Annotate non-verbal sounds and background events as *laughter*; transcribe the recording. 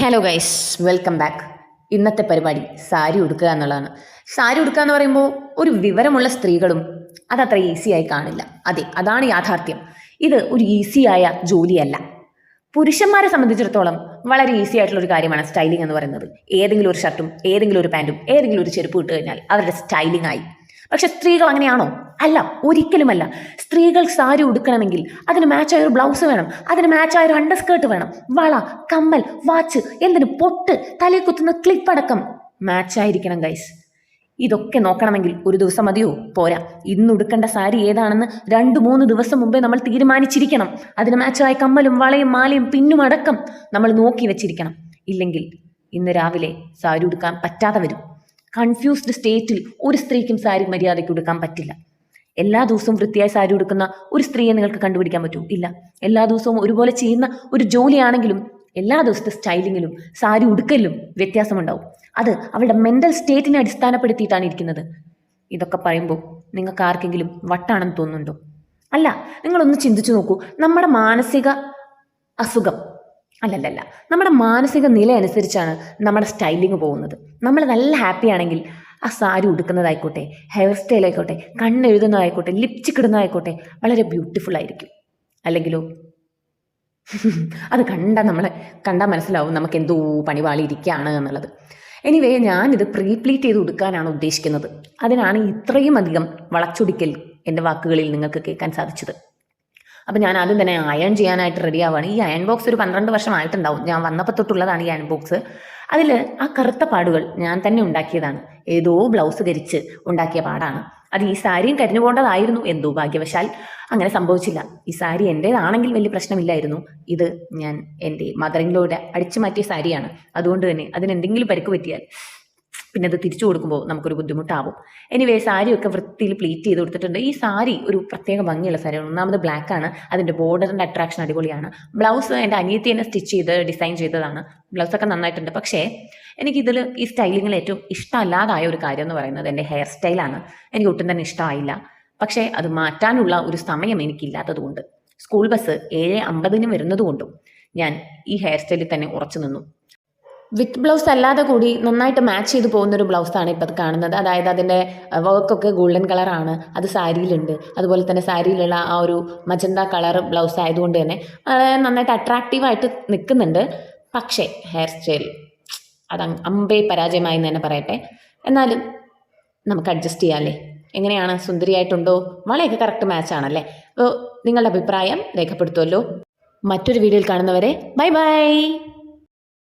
Hello guys welcome back ഇന്നത്തെ പരിപാടി സാരി ഉടുക്കുക എന്നുള്ളതാണ്. സാരി ഉടുക്കുക എന്ന് പറയുമ്പോൾ ഒരു വിവരമുള്ള സ്ത്രീകളും അതത്ര ഈസിയായി കാണില്ല. അതെ അതാണ് യാഥാർത്ഥ്യം. ഇത് ഒരു ഈസിയായ ജോലിയല്ല. പുരുഷന്മാരെ സംബന്ധിച്ചിടത്തോളം വളരെ ഈസി ആയിട്ടുള്ള ഒരു കാര്യമാണ് സ്റ്റൈലിംഗ് എന്ന് പറയുന്നത്. ഏതെങ്കിലും ഒരു ഷർട്ടും ഏതെങ്കിലും ഒരു പാന്റും ഏതെങ്കിലും ഒരു ചെരുപ്പ് ഇട്ട് കഴിഞ്ഞാൽ അവരുടെ സ്റ്റൈലിംഗ് ആയി. പക്ഷെ സ്ത്രീകൾ അങ്ങനെയാണോ? അല്ല ഒരിക്കലുമല്ല. സ്ത്രീകൾ സാരി ഉടുക്കണമെങ്കിൽ അതിന് മാച്ചായ ഒരു ബ്ലൗസ് വേണം അതിന് മാച്ചായ ഒരു അണ്ടർസ്കേർട്ട് വേണം. വള കമ്മൽ വാച്ച് എന്തിന് പൊട്ട് തലയിൽ കുത്തുന്ന ക്ലിപ്പ് അടക്കം മാച്ചായിരിക്കണം ഗൈസ് ഇതൊക്കെ നോക്കണമെങ്കിൽ ഒരു ദിവസം മതിയോ? പോരാ. ഇന്ന് ഉടുക്കേണ്ട സാരി ഏതാണെന്ന് രണ്ട് മൂന്ന് ദിവസം മുമ്പേ നമ്മൾ തീരുമാനിച്ചിരിക്കണം. അതിന് മാച്ചായ കമ്മലും വളയും മാലയും പിന്നും അടക്കം നമ്മൾ നോക്കി വെച്ചിരിക്കണം. ഇല്ലെങ്കിൽ ഇന്ന് രാവിലെ സാരി ഉടുക്കാൻ പറ്റാതെ വരും. കൺഫ്യൂസ്ഡ് സ്റ്റേറ്റിൽ ഒരു സ്ത്രീക്കും സാരി മര്യാദയ്ക്ക് ഉടുക്കാൻ പറ്റില്ല. എല്ലാ ദിവസവും വൃത്തിയായി സാരി ഉടുക്കുന്ന ഒരു സ്ത്രീയെ നിങ്ങൾക്ക് കണ്ടുപിടിക്കാൻ പറ്റൂ. ഇല്ല. എല്ലാ ദിവസവും ഒരുപോലെ ചെയ്യുന്ന ഒരു ജോലിയാണെങ്കിലും എല്ലാ ദിവസത്തെ സ്റ്റൈലിങ്ങിലും സാരി ഉടുക്കലിലും വ്യത്യാസമുണ്ടാവും. അത് അവളുടെ മെന്റൽ സ്റ്റേറ്റിനെ അടിസ്ഥാനപ്പെടുത്തിയിട്ടാണ് ഇരിക്കുന്നത്. ഇതൊക്കെ പറയുമ്പോൾ നിങ്ങൾക്ക് ആർക്കെങ്കിലും വട്ടാണെന്ന് തോന്നുന്നുണ്ടോ? അല്ല നിങ്ങളൊന്ന് ചിന്തിച്ചു നോക്കൂ. നമ്മുടെ മാനസിക അസുഖം അല്ലല്ല നമ്മുടെ മാനസിക നില അനുസരിച്ചാണ് നമ്മുടെ സ്റ്റൈലിങ് പോകുന്നത്. നമ്മൾ നല്ല ഹാപ്പി ആണെങ്കിൽ ആ സാരി ഉടുക്കുന്നതായിക്കോട്ടെ ഹെയർ സ്റ്റൈൽ ആയിക്കോട്ടെ കണ്ണെഴുതുന്നതായിക്കോട്ടെ ലിപ്സ്റ്റിക് ഇടുന്നതായിക്കോട്ടെ വളരെ ബ്യൂട്ടിഫുൾ ആയിരിക്കും. അല്ലെങ്കിലോ? *laughs* അത് കണ്ടാൽ നമ്മളെ കണ്ടാൽ മനസ്സിലാവും നമുക്ക് എന്തോ പണിവാളിയിരിക്കുകയാണ് എന്നുള്ളത്. എനിവേ ഞാനിത് പ്രീപ്ലീറ്റ് ചെയ്ത് ഉടുക്കാനാണ് ഉദ്ദേശിക്കുന്നത്. അതിനാണ് ഇത്രയും അധികം വളച്ചൊടിക്കൽ എന്റെ വാക്കുകളിൽ നിങ്ങൾക്ക് കേൾക്കാൻ സാധിച്ചത്. അപ്പം ഞാൻ ആദ്യം തന്നെ അയൺ ചെയ്യാനായിട്ട് റെഡി ആവുകയാണ് ഈ അയൺ ബോക്സ് ഒരു പന്ത്രണ്ട് വർഷമായിട്ടുണ്ടാവും. ഞാൻ വന്നപ്പോൾ തൊട്ടുള്ളതാണ് ഈ അയൺ ബോക്സ് അതിൽ ആ കറുത്ത പാടുകൾ ഞാൻ തന്നെ ഉണ്ടാക്കിയതാണ്. ഏതോ ബ്ലൗസ് ധരിച്ച് ഉണ്ടാക്കിയ പാടാണ്. അത് ഈ സാരിയും കരിഞ്ഞു പോകേണ്ടതായിരുന്നു. എന്തോ ഭാഗ്യവശാൽ അങ്ങനെ സംഭവിച്ചില്ല. ഈ സാരി എന്റേതാണെങ്കിൽ വലിയ പ്രശ്നമില്ലായിരുന്നു. ഇത് ഞാൻ എന്റെ മദറിംഗ്ലോയുടെ അടിച്ചു മാറ്റിയ സാരിയാണ്. അതുകൊണ്ട് തന്നെ അതിന് എന്തെങ്കിലും പരിക്ക് പറ്റിയാൽ പിന്നെ അത് തിരിച്ചു കൊടുക്കുമ്പോൾ നമുക്കൊരു ബുദ്ധിമുട്ടാവും. എനിവേ സാരിയൊക്കെ വൃത്തിയിൽ പ്ലീറ്റ് ചെയ്ത് കൊടുത്തിട്ടുണ്ട്. ഈ സാരി ഒരു പ്രത്യേക ഭംഗിയുള്ള സാരിയാണ്. ഒന്നാമത് ബ്ലാക്ക് ആണ്. അതിന്റെ ബോർഡറിന്റെ അട്രാക്ഷൻ അടിപൊളിയാണ്. ബ്ലൗസ് എന്റെ അനിയത്തി തന്നെ സ്റ്റിച്ച് ചെയ്ത് ഡിസൈൻ ചെയ്തതാണ്. ബ്ലൗസൊക്കെ നന്നായിട്ടുണ്ട്. പക്ഷേ എനിക്കിതിൽ ഈ സ്റ്റൈലിങ്ങിൽ ഏറ്റവും ഇഷ്ടമല്ലാതായ ഒരു കാര്യം എന്ന് പറയുന്നത് എന്റെ ഹെയർ സ്റ്റൈലാണ് എനിക്ക് ഒട്ടും തന്നെ ഇഷ്ടമായില്ല. പക്ഷേ അത് മാറ്റാനുള്ള ഒരു സമയം എനിക്കില്ലാത്തതുകൊണ്ട് സ്കൂൾ ബസ് ഏഴ് അമ്പതിന് വരുന്നതുകൊണ്ടും ഞാൻ ഈ ഹെയർ സ്റ്റൈലിൽ തന്നെ ഉറച്ചു നിന്നു. വിത്ത് ബ്ലൗസ് അല്ലാതെ കൂടി നന്നായിട്ട് മാച്ച് ചെയ്ത് പോകുന്ന ഒരു ബ്ലൗസാണ് ഇപ്പോൾ കാണുന്നത്. അതായത് അതിന്റെ വർക്കൊക്കെ ഗോൾഡൻ കളറാണ്. അത് സാരിയിലുണ്ട്. അതുപോലെ തന്നെ സാരിയിലുള്ള ആ ഒരു മജന്ത കളർ ബ്ലൗസ് ആയതുകൊണ്ട് തന്നെ നന്നായിട്ട് അട്രാക്റ്റീവായിട്ട് നിൽക്കുന്നുണ്ട്. പക്ഷേ ഹെയർ സ്റ്റൈൽ അത് അമ്പേ പരാജയമായി എന്ന് തന്നെ പറയട്ടെ. എന്നാലും നമുക്ക് അഡ്ജസ്റ്റ് ചെയ്യാമല്ലേ എങ്ങനെയാണ്? സുന്ദരിയായിട്ടുണ്ടോ? വളയൊക്കെ കറക്റ്റ് മാച്ച് ആണല്ലേ? അപ്പോൾ നിങ്ങളുടെ അഭിപ്രായം രേഖപ്പെടുത്തുമല്ലോ മറ്റൊരു വീഡിയോയിൽ കാണുന്നവരെ ബൈ ബൈ